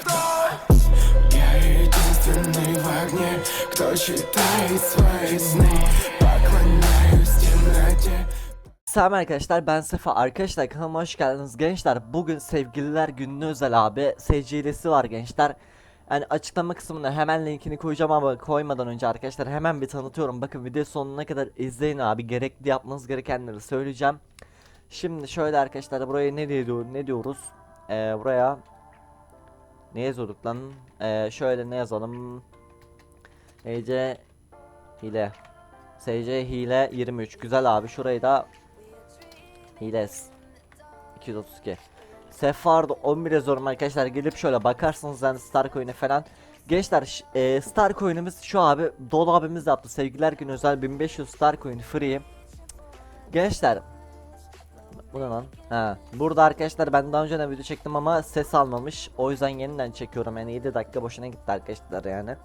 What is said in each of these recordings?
кто? Я единственный в огне, кто читает свои сны Поклоняюсь темноте Selam arkadaşlar ben Sefa arkadaşlar kanalıma hoş geldiniz gençler bugün sevgililer gününe özel abi SC'lisi var gençler yani açıklama kısmına hemen linkini koyacağım ama koymadan önce arkadaşlar hemen bir tanıtıyorum bakın video sonuna kadar izleyin abi gerekli yapmanız gerekenleri söyleyeceğim Şimdi şöyle arkadaşlar buraya ne diyor ne diyoruz Ee, buraya ne yazıyorduk lan? Ee, şöyle ne yazalım? EC hile. SC hile 23 güzel abi şurayı da Hiles. 232 Sefardo 11 yazıyorum arkadaşlar. Gelip şöyle bakarsınız yani Star Coin'e falan. Gençler e, Star Coin'imiz şu abi. Abimiz yaptı. Sevgiler günü özel 1500 Star Coin free. Gençler Bu ne lan? Ha. Burada arkadaşlar ben daha önce de video çektim ama ses almamış. O yüzden yeniden çekiyorum. Yani 7 dakika boşuna gitti arkadaşlar yani.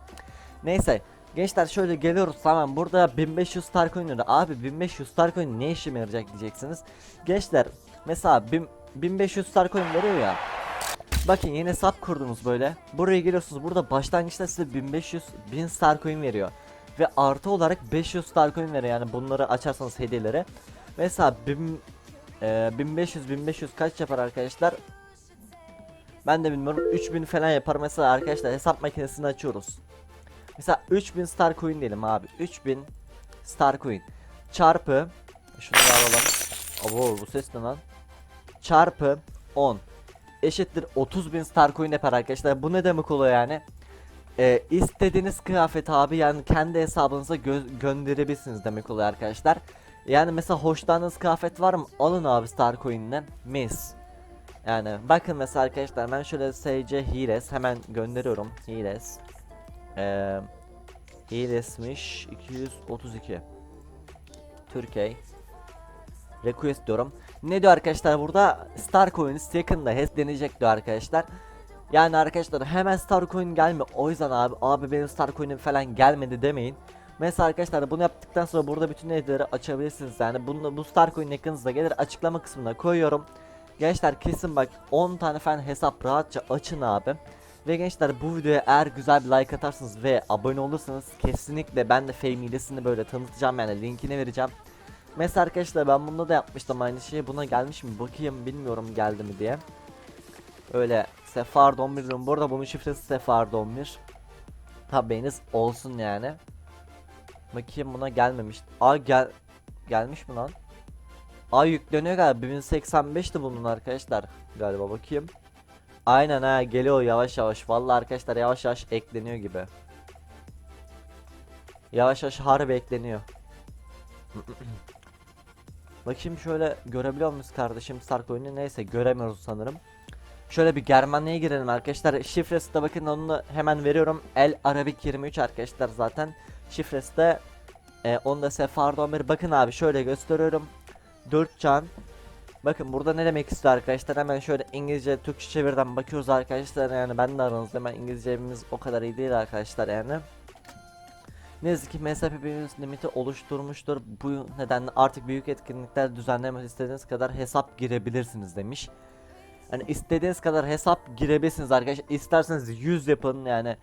Neyse Gençler şöyle geliyoruz. Tamam burada 1500 star coin lira abi 1500 star coin ne işime yarayacak diyeceksiniz. Gençler mesela bin- 1500 star coin veriyor ya. Bakın yine hesap kurdunuz böyle. Buraya geliyorsunuz. Burada başlangıçta size 1500 1000 star coin veriyor. Ve artı olarak 500 star coin veriyor. Yani bunları açarsanız hediyeleri. Mesela 1000 e, 1500 1500 kaç yapar arkadaşlar ben de bilmiyorum 3000 falan yapar mesela arkadaşlar hesap makinesini açıyoruz Mesela 3000 star coin diyelim abi. 3000 star coin çarpı şunu da alalım. Abo bu ses ne lan? Çarpı 10 eşittir 30.000 star coin yapar arkadaşlar. Bu ne demek oluyor yani? Ee, istediğiniz kıyafet abi yani kendi hesabınıza gö- gönderebilirsiniz demek oluyor arkadaşlar. Yani mesela hoşlandığınız kıyafet var mı? Alın abi star coin'den. Mis. Yani bakın mesela arkadaşlar ben şöyle SC Hires hemen gönderiyorum. Hires. Eee Hilesmiş 232 Türkiye Request diyorum Ne diyor arkadaşlar burada Star Coins yakında deneyecek diyor arkadaşlar Yani arkadaşlar hemen Star Coin gelme O yüzden abi abi benim Star Coin'im falan gelmedi demeyin Mesela arkadaşlar bunu yaptıktan sonra burada bütün hediyeleri açabilirsiniz yani bunu, bu Star Coin yakınızda gelir açıklama kısmına koyuyorum Gençler kesin bak 10 tane falan hesap rahatça açın abi ve gençler bu videoya eğer güzel bir like atarsınız ve abone olursanız kesinlikle ben de Fame böyle tanıtacağım yani linkini vereceğim. Mesela arkadaşlar ben bunda da yapmıştım aynı şeyi buna gelmiş mi bakayım bilmiyorum geldi mi diye. Öyle Sefard 11 diyorum bu arada bunun şifresi Sefard 11. Haberiniz olsun yani. Bakayım buna gelmemiş. Aa gel gelmiş mi lan? Aa yükleniyor galiba 1085'ti bunun arkadaşlar galiba bakayım. Aynen ha geliyor yavaş yavaş. Vallahi arkadaşlar yavaş yavaş ekleniyor gibi. Yavaş yavaş harbi ekleniyor. Bakayım şöyle görebiliyor muyuz kardeşim Stark oyunu? Neyse göremiyoruz sanırım. Şöyle bir Germanya'ya girelim arkadaşlar. Şifresi de bakın onu hemen veriyorum. El Arabik 23 arkadaşlar zaten. Şifresi de e, onu da Sefardo 11. Bakın abi şöyle gösteriyorum. 4 can Bakın burada ne demek istiyor arkadaşlar hemen şöyle İngilizce Türkçe çevirden bakıyoruz arkadaşlar yani ben de aranızda hemen İngilizcemiz o kadar iyi değil arkadaşlar yani ne yazık ki MSP'miz limiti oluşturmuştur bu nedenle artık büyük etkinlikler düzenlemek istediğiniz kadar hesap girebilirsiniz demiş Yani istediğiniz kadar hesap girebilirsiniz arkadaşlar. İsterseniz 100 yapın yani.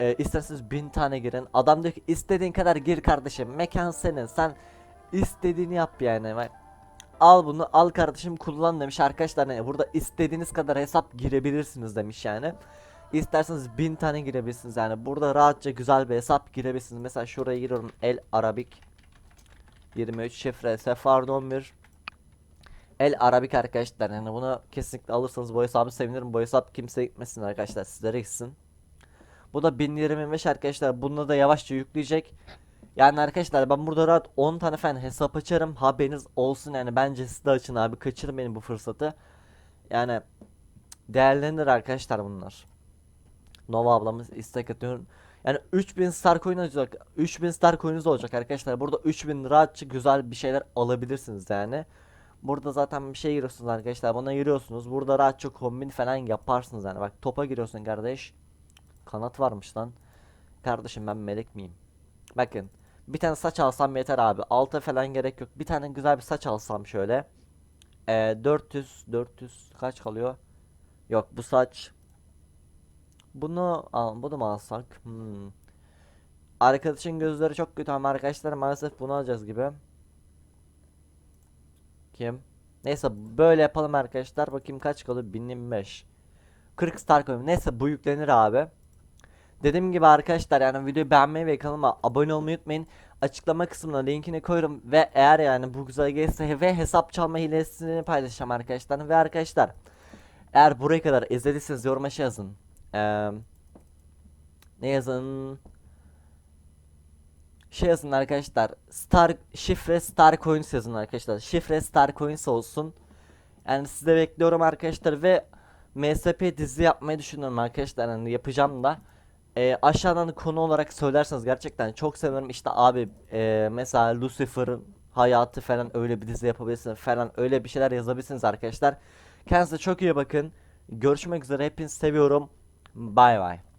E, isterseniz 1000 tane girin. Adam diyor ki istediğin kadar gir kardeşim. Mekan senin. Sen istediğini yap yani. Al bunu al kardeşim kullan. demiş arkadaşlar. Yani burada istediğiniz kadar hesap girebilirsiniz demiş yani. İsterseniz bin tane girebilirsiniz yani. Burada rahatça güzel bir hesap girebilirsiniz. Mesela şuraya giriyorum. El Arabik 23 şifre Sefard 11 El Arabik arkadaşlar yani bunu kesinlikle alırsanız bu hesabı sevinirim. Bu hesap kimseye gitmesin arkadaşlar sizlere gitsin. Bu da 1025 arkadaşlar bunu da yavaşça yükleyecek. Yani arkadaşlar ben burada rahat 10 tane falan hesap açarım. Haberiniz olsun yani bence siz de açın abi. Kaçırmayın bu fırsatı. Yani değerlenir arkadaşlar bunlar. Nova ablamız istek atıyor. Yani 3000 star coin olacak. 3000 star coin'iniz olacak arkadaşlar. Burada 3000 rahatça güzel bir şeyler alabilirsiniz yani. Burada zaten bir şey giriyorsunuz arkadaşlar. Buna giriyorsunuz. Burada rahatça kombin falan yaparsınız yani. Bak topa giriyorsun kardeş. Kanat varmış lan. Kardeşim ben melek miyim? Bakın. Bir tane saç alsam yeter abi. Alta falan gerek yok. Bir tane güzel bir saç alsam şöyle. Ee, 400 400 kaç kalıyor? Yok bu saç Bunu al, bunu mu alsak? Hmm. Arkadaşın gözleri çok kötü ama arkadaşlar maalesef bunu alacağız gibi. Kim? Neyse böyle yapalım arkadaşlar. Bakayım kaç kalıyor? 1025. 40 star koyayım. Neyse bu yüklenir abi. Dediğim gibi arkadaşlar yani videoyu beğenmeyi ve kanalıma abone olmayı unutmayın. Açıklama kısmına linkini koyarım ve eğer yani bu güzel gelirse ve hesap çalma hilesini paylaşacağım arkadaşlar. Ve arkadaşlar eğer buraya kadar izlediyseniz yoruma şey yazın. Eee ne yazın? Şey yazın arkadaşlar. Star şifre Star Coins yazın arkadaşlar. Şifre Star Coins olsun. Yani size bekliyorum arkadaşlar ve MSP dizi yapmayı düşünüyorum arkadaşlar. Yani yapacağım da. Ee, aşağıdan konu olarak söylerseniz gerçekten çok sevinirim. İşte abi e, mesela Lucifer'ın hayatı falan öyle bir dizi yapabilirsiniz falan öyle bir şeyler yazabilirsiniz arkadaşlar. Kendinize çok iyi bakın. Görüşmek üzere. Hepinizi seviyorum. Bay bay.